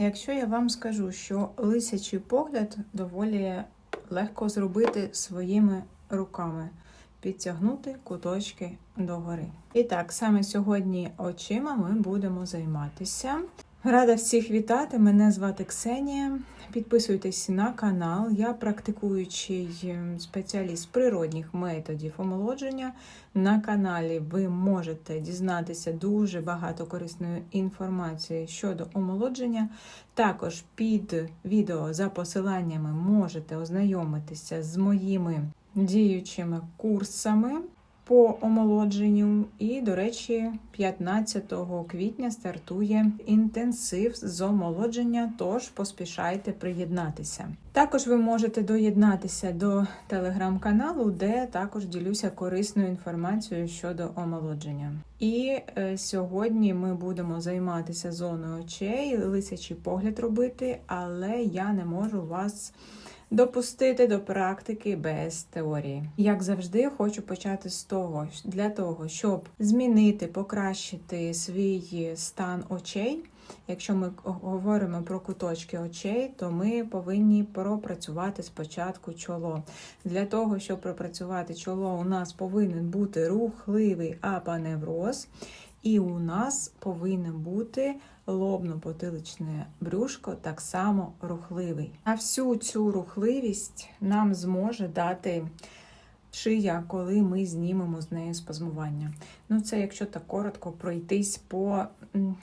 Якщо я вам скажу, що лисячий погляд доволі легко зробити своїми руками, підтягнути куточки догори. І так, саме сьогодні очима ми будемо займатися. Рада всіх вітати! Мене звати Ксенія. Підписуйтесь на канал. Я практикуючий ем, спеціаліст природних методів омолодження. На каналі ви можете дізнатися дуже багато корисної інформації щодо омолодження. Також під відео за посиланнями можете ознайомитися з моїми діючими курсами по омолодженню. І, до речі, 15 квітня стартує інтенсив з омолодження, тож поспішайте приєднатися. Також ви можете доєднатися до телеграм-каналу, де також ділюся корисною інформацією щодо омолодження. І е, сьогодні ми будемо займатися зоною очей, лисячий погляд робити, але я не можу вас допустити до практики без теорії. Як завжди, хочу почати з того, для того, щоб змінити, покращити свій стан очей. Якщо ми говоримо про куточки очей, то ми повинні пропрацювати спочатку чоло. Для того, щоб пропрацювати чоло, у нас повинен бути рухливий апаневроз, і у нас повинен бути лобно-потиличне брюшко так само рухливий. А всю цю рухливість нам зможе дати шия, коли ми знімемо з нею спазмування. Ну, це якщо так коротко пройтись по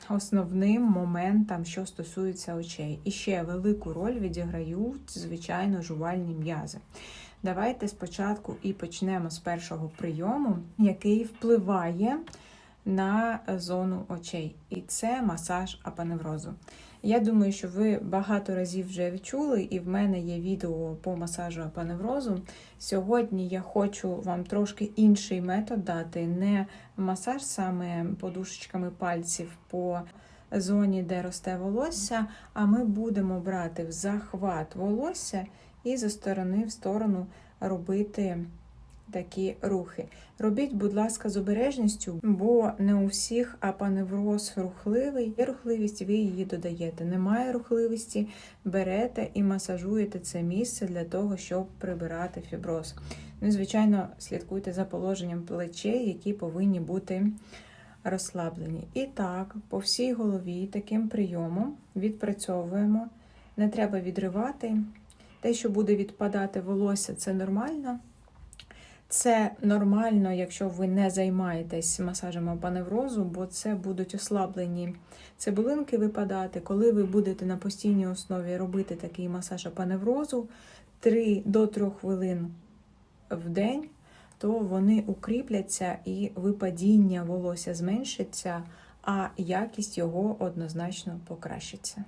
основним моментам, що стосується очей. І ще велику роль відіграють, звичайно, жувальні м'язи. Давайте спочатку і почнемо з першого прийому, який впливає на зону очей, і це масаж апаневрозу. Я думаю, що ви багато разів вже відчули, і в мене є відео по масажу апаневрозу. Сьогодні я хочу вам трошки інший метод дати, не масаж саме подушечками пальців по зоні, де росте волосся, а ми будемо брати в захват волосся і зі сторони в сторону робити такі рухи. Робіть, будь ласка, з обережністю, бо не у всіх апаневроз рухливий. Є рухливість, ви її додаєте. Немає рухливості, берете і масажуєте це місце для того, щоб прибирати фіброз. Ну, звичайно, слідкуйте за положенням плечей, які повинні бути розслаблені. І так, по всій голові таким прийомом відпрацьовуємо. Не треба відривати. Те, що буде відпадати волосся, це нормально. Це нормально, якщо ви не займаєтесь масажем апаневрозу, бо це будуть ослаблені цибулинки випадати. Коли ви будете на постійній основі робити такий масаж апаневрозу 3 до 3 хвилин в день, то вони укріпляться і випадіння волосся зменшиться, а якість його однозначно покращиться.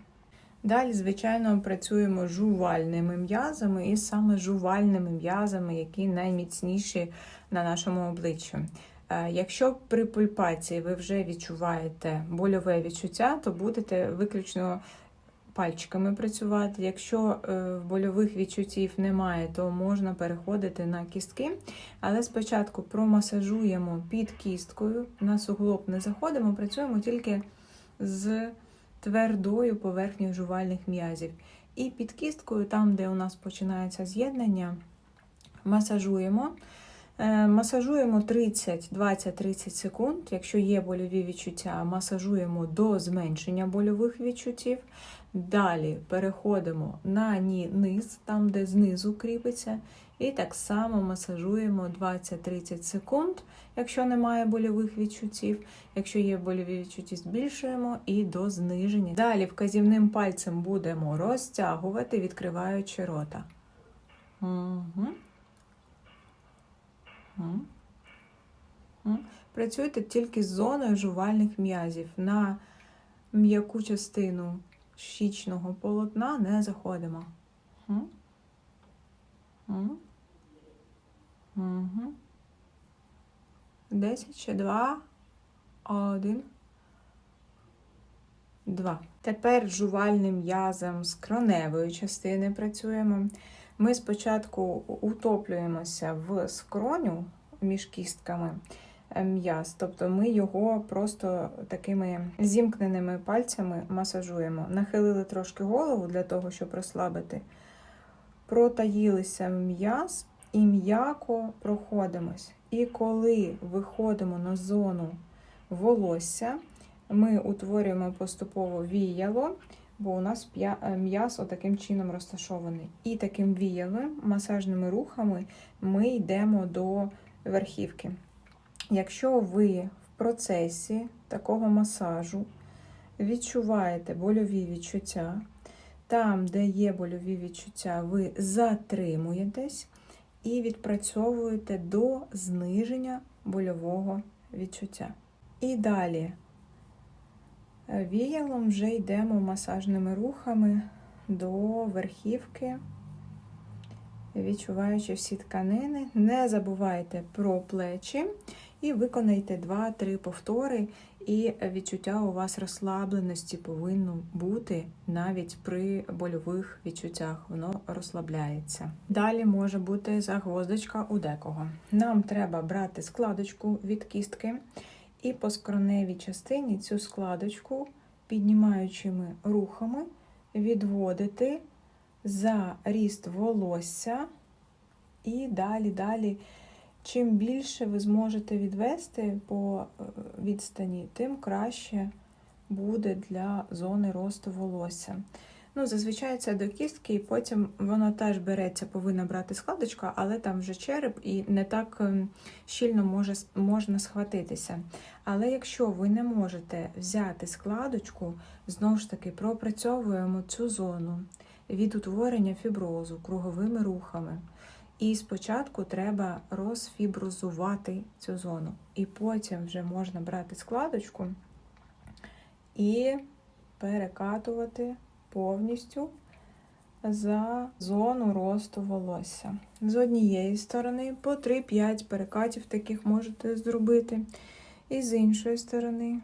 Далі, звичайно, працюємо жувальними м'язами і саме жувальними м'язами, які найміцніші на нашому обличчі. Е, якщо при пульпації ви вже відчуваєте больове відчуття, то будете виключно пальчиками працювати. Якщо е, больових відчуттів немає, то можна переходити на кістки. Але спочатку промасажуємо під кісткою, на суглоб не заходимо, працюємо тільки з твердою поверхнею жувальних м'язів. І під кісткою, там, де у нас починається з'єднання, масажуємо. Е, масажуємо 30, 20-30 секунд. Якщо є больові відчуття, масажуємо до зменшення больових відчуттів. Далі переходимо на низ, там, де знизу кріпиться, і так само масажуємо 20-30 секунд, якщо немає больових відчуттів. Якщо є больові відчуття, збільшуємо і до зниження. Далі вказівним пальцем будемо розтягувати, відкриваючи рота. Угу. Угу. Працюйте тільки з зоною жувальних м'язів. На м'яку частину щічного полотна не заходимо. Угу. Угу. Угу. Десять ще два. Один. Два. Тепер жувальним м'язом з кроневої частини працюємо. Ми спочатку утоплюємося в скроню між кістками. е, м'яз. Тобто ми його просто такими зімкненими пальцями масажуємо. Нахилили трошки голову для того, щоб розслабити. Протаїлися м'яз і м'яко проходимось. І коли виходимо на зону волосся, ми утворюємо поступово віяло, бо у нас е, м'яз отаким чином розташований. І таким віялом, масажними рухами, ми йдемо до верхівки. Якщо ви в процесі такого масажу відчуваєте больові відчуття, там, де є больові відчуття, ви затримуєтесь і відпрацьовуєте до зниження больового відчуття. І далі е, віялом вже йдемо масажними рухами до верхівки, відчуваючи всі тканини. Не забувайте про плечі і виконайте 2-3 повтори, і відчуття у вас розслабленості повинно бути навіть при больових відчуттях. Воно розслабляється. Далі може бути загвоздочка у декого. Нам треба брати складочку від кістки і по скроневій частині цю складочку піднімаючими рухами відводити за ріст волосся і далі, далі. Чим більше ви зможете відвести по е, відстані, тим краще буде для зони росту волосся. Ну, зазвичай це до кістки, і потім воно теж береться, повинна брати складочка, але там вже череп і не так ем, щільно може, можна схватитися. Але якщо ви не можете взяти складочку, знову ж таки пропрацьовуємо цю зону від утворення фіброзу круговими рухами. І спочатку треба розфіброзувати цю зону. І потім вже можна брати складочку і перекатувати повністю за зону росту волосся. З однієї сторони по 3-5 перекатів таких можете зробити. І з іншої сторони,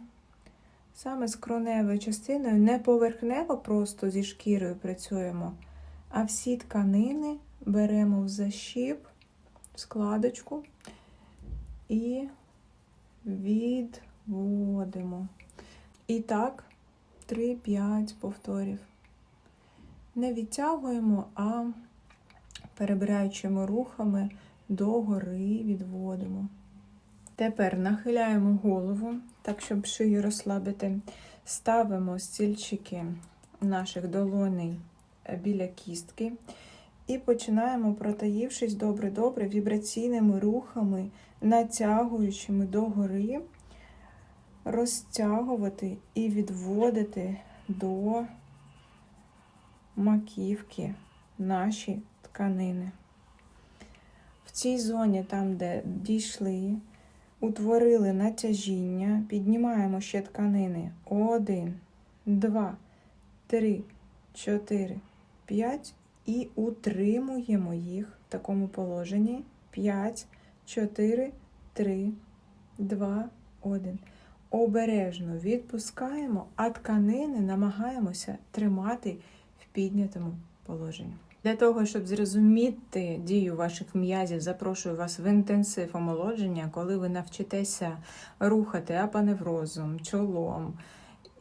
саме з кроневою частиною, не поверхнево просто зі шкірою працюємо, а всі тканини беремо в защіп, складочку і відводимо. І так, 3-5 повторів. Не відтягуємо, а перебираючими рухами догори відводимо. Тепер нахиляємо голову, так, щоб шию розслабити. Ставимо стільчики наших долоней біля кістки. І починаємо, протаївшись добре-добре, вібраційними рухами, натягуючими догори, розтягувати і відводити до маківки наші тканини. В цій зоні, там, де дійшли, утворили натяжіння, піднімаємо ще тканини. Один, два, три, чотири, п'ять. І утримуємо їх в такому положенні. 5, 4, 3, 2, 1. Обережно відпускаємо, а тканини намагаємося тримати в піднятому положенні. Для того, щоб зрозуміти дію ваших м'язів, запрошую вас в інтенсив омолодження, коли ви навчитеся рухати апаневрозом, чолом,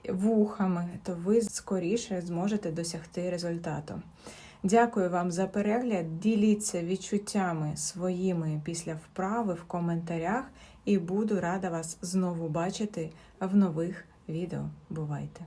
вухами, то ви скоріше зможете досягти результату. Дякую вам за перегляд. Діліться відчуттями своїми після вправи в коментарях і буду рада вас знову бачити в нових відео. Бувайте!